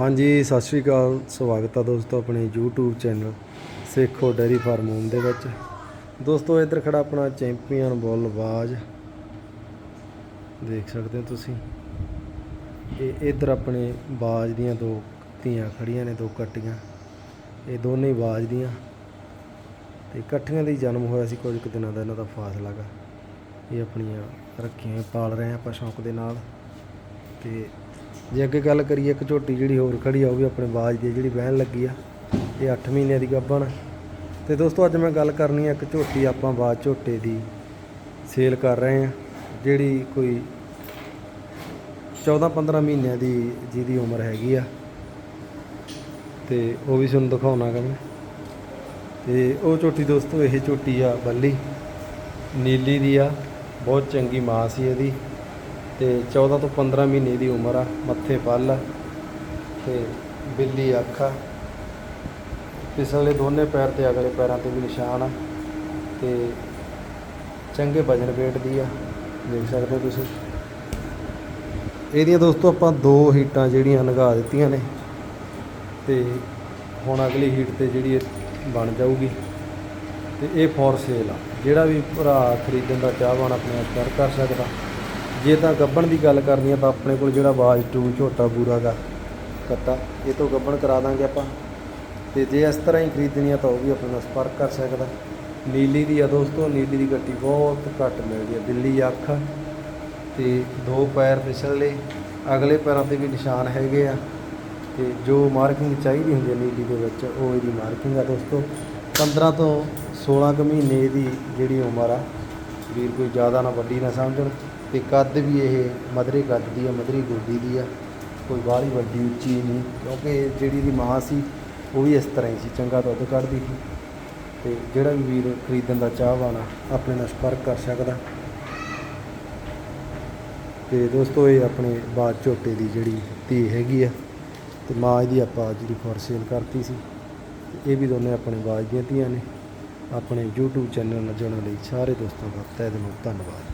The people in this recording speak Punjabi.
ਹਾਂਜੀ, ਸਤਿ ਸ਼੍ਰੀ ਅਕਾਲ। ਸਵਾਗਤ ਆ ਦੋਸਤੋ ਆਪਣੇ YouTube channel Sekho dairy farm home ਦੇ ਵਿੱਚ। ਦੋਸਤੋ, ਇੱਧਰ ਖੜਾ ਆਪਣਾ ਚੈਂਪੀਅਨ ਬੁੱਲ ਬਾਜ। ਦੇਖ ਸਕਦੇ ਹੋ ਤੁਸੀਂ। ਇਹ ਇੱਧਰ ਆਪਣੇ ਬਾਜ ਦੀਆਂ ਦੋ ਧੀਆਂ ਖੜੀਆਂ ਨੇ, ਦੋ ਕੱਟੀਆਂ। ਇਹ ਦੋਨੇ ਹੀ ਬਾਜ ਦੀਆਂ। ਤੇ ਇਕੱਠੀਆਂ ਦਾ ਜਨਮ ਹੋਇਆ ਸੀ ਕੁਝ ਕੁ ਦਿਨਾਂ ਦਾ, ਇਹਨਾਂ ਦਾ ਫਾਸਲਾ ਗਾ। ਇਹ ਆਪਣੀਆਂ ਰੱਖੀਆਂ ਪਾਲ ਰਹੇ ਆਪਾਂ ਸ਼ੌਂਕ ਦੇ ਨਾਲ। ਤੇ ਜੇ ਅੱਗੇ ਗੱਲ ਕਰੀਏ, ਇੱਕ ਝੋਟੀ ਜਿਹੜੀ ਹੋਰ ਖੜੀ ਆ, ਉਹ ਵੀ ਆਪਣੇ ਬਾਜ ਦੀ ਜਿਹੜੀ ਬਹਿਣ ਲੱਗੀ ਆ। ਇਹ 8 ਮਹੀਨਿਆਂ ਦੀ ਗੱਭਣ ਆ। ਤੇ ਦੋਸਤੋ, ਅੱਜ ਮੈਂ ਗੱਲ ਕਰਨੀ ਆ ਇੱਕ ਝੋਟੀ ਆਪਾਂ ਬਾਜ ਝੋਟੇ ਦੀ ਸੇਲ ਕਰ ਰਹੇ ਆ, ਜਿਹੜੀ ਕੋਈ 14-15 ਮਹੀਨਿਆਂ ਦੀ ਜਿਹਦੀ ਉਮਰ ਹੈਗੀ ਆ। ਤੇ ਉਹ ਵੀ ਤੁਹਾਨੂੰ ਦਿਖਾਉਣਾ ਗਾ ਮੈਂ। ਤੇ ਉਹ ਝੋਟੀ ਦੋਸਤੋ, ਇਹ ਝੋਟੀ ਆ ਬੱਲੀ। ਨੀਲੀ ਦੀ ਆ, ਬਹੁਤ ਚੰਗੀ ਮਾਂ ਸੀ ਇਹਦੀ। ਤੇ 14 ਤੋਂ 15 ਮਹੀਨੇ ਦੀ ਉਮਰ ਆ, ਮੱਥੇ ਪੱਲ ਆ ਤੇ ਬਿੱਲੀ ਅੱਖ ਆ। ਪਿਛਲੇ ਦੋਨੇ ਪੈਰ ਤੇ ਅਗਲੇ ਪੈਰਾਂ ਤੇ ਵੀ ਨਿਸ਼ਾਨ ਆ ਤੇ ਚੰਗੇ ਵਜਨ weight ਦੀ ਆ, ਦੇਖ ਸਕਦੇ ਹੋ ਤੁਸੀਂ। ਇਹਦੀਆਂ ਦੋਸਤੋ ਆਪਾਂ ਦੋ ਹੀਟਾਂ ਜਿਹੜੀਆਂ ਲਗਾ ਦਿੱਤੀਆਂ ਨੇ ਤੇ ਹੁਣ ਅਗਲੀ ਹੀਟ ਤੇ ਜਿਹੜੀ ਇਹ ਬਣ ਜਾਊਗੀ ਤੇ ਇਹ ਫੋਰ ਸੇਲ ਆ। ਜਿਹੜਾ ਵੀ ਭਰਾ ਖਰੀਦਣ ਦਾ ਚਾਹਵਾਨ ਆਪਣੇ ਆਪ ਕਰ ਕਰ ਸਕਦਾ। ਜੇ ਤਾਂ ਗੱਬਣ ਦੀ ਗੱਲ ਕਰਨੀ ਆ ਤਾਂ ਆਪਣੇ ਕੋਲ ਜਿਹੜਾ ਬਾਜ 2 ਝੋਟਾ ਬੂਰਾ ਦਾ ਕੱਟਾ, ਇਹ ਤੋਂ ਗੱਬਣ ਕਰਾ ਦਾਂਗੇ ਆਪਾਂ। ਤੇ ਜੇ ਇਸ ਤਰ੍ਹਾਂ ਹੀ ਖਰੀਦਣੀ ਆ ਤਾਂ ਉਹ ਵੀ ਆਪਣੇ ਨਾਲ ਸੰਪਰਕ ਕਰ ਸਕਦਾ। ਨੀਲੀ ਦੀ ਆ ਦੋਸਤੋ, ਨੀਲੀ ਦੀ ਗੱਟੀ ਬਹੁਤ ਘੱਟ ਮਿਲਦੀ ਆ ਦਿੱਲੀ ਅੱਖ। ਤੇ ਦੋ ਪੈਰ ਫਿਸਲੇ ਅਗਲੇ ਪੈਰਾਂ ਤੇ ਵੀ ਨਿਸ਼ਾਨ ਹੈਗੇ ਆ। ਤੇ ਜੋ ਮਾਰਕਿੰਗ ਚਾਹੀਦੀ ਹੁੰਦੀ ਹੈ ਨੀਲੀ ਦੇ ਵਿੱਚ, ਉਹ ਇਹਦੀ ਮਾਰਕਿੰਗ ਆ ਦੋਸਤੋ। 15 ਤੋਂ 16 ਕੁ ਮਹੀਨੇ ਦੀ ਜਿਹੜੀ ਉਮਰ ਆ, ਵੀਰ ਕੋਈ ਜ਼ਿਆਦਾ ਨਾ ਵੱਡੀ ਨਾ ਸਮਝਣ। ਤੇ ਕੱਦ ਵੀ ਇਹ ਮਧਰੇ ਕੱਦ ਦੀ ਆ, ਮਧਰੀ ਗੋਡੀ ਦੀ ਆ। ਕੋਈ ਬਾਹਲੀ ਵੱਡੀ ਉੱਚੀ ਨਹੀਂ, ਕਿਉਂਕਿ ਜਿਹੜੀ ਦੀ ਮਾਂ ਸੀ, ਉਹ ਵੀ ਇਸ ਤਰ੍ਹਾਂ ਹੀ ਸੀ, ਚੰਗਾ ਦੁੱਧ ਕੱਢਦੀ ਸੀ। ਤੇ ਜਿਹੜਾ ਵੀ ਵੀਰ ਖਰੀਦਣ ਦਾ ਚਾਹਵਾਨ ਆ, ਆਪਣੇ ਨਾਲ ਸੰਪਰਕ ਕਰ ਸਕਦਾ। ਤੇ ਦੋਸਤੋ, ਇਹ ਆਪਣੇ ਬਾਦ ਝੋਟੇ ਦੀ ਜਿਹੜੀ ਧੀ ਹੈਗੀ ਆ, ਤੇ ਮਾਂ ਇਹਦੀ ਆਪਾਂ ਜਿਹੜੀ ਫੋਰ ਸੇਲ ਕਰਤੀ ਸੀ। ਇਹ ਵੀ ਦੋਨੇ ਆਪਣੇ ਬਾਜ ਦੀਆਂ ਧੀਆਂ ਨੇ। ਆਪਣੇ YouTube ਚੈਨਲ ਨਾਲ ਜੁੜਨ ਲਈ ਸਾਰੇ ਦੋਸਤਾਂ ਦਾ ਤਹਿ ਦਿਲੋਂ ਧੰਨਵਾਦ।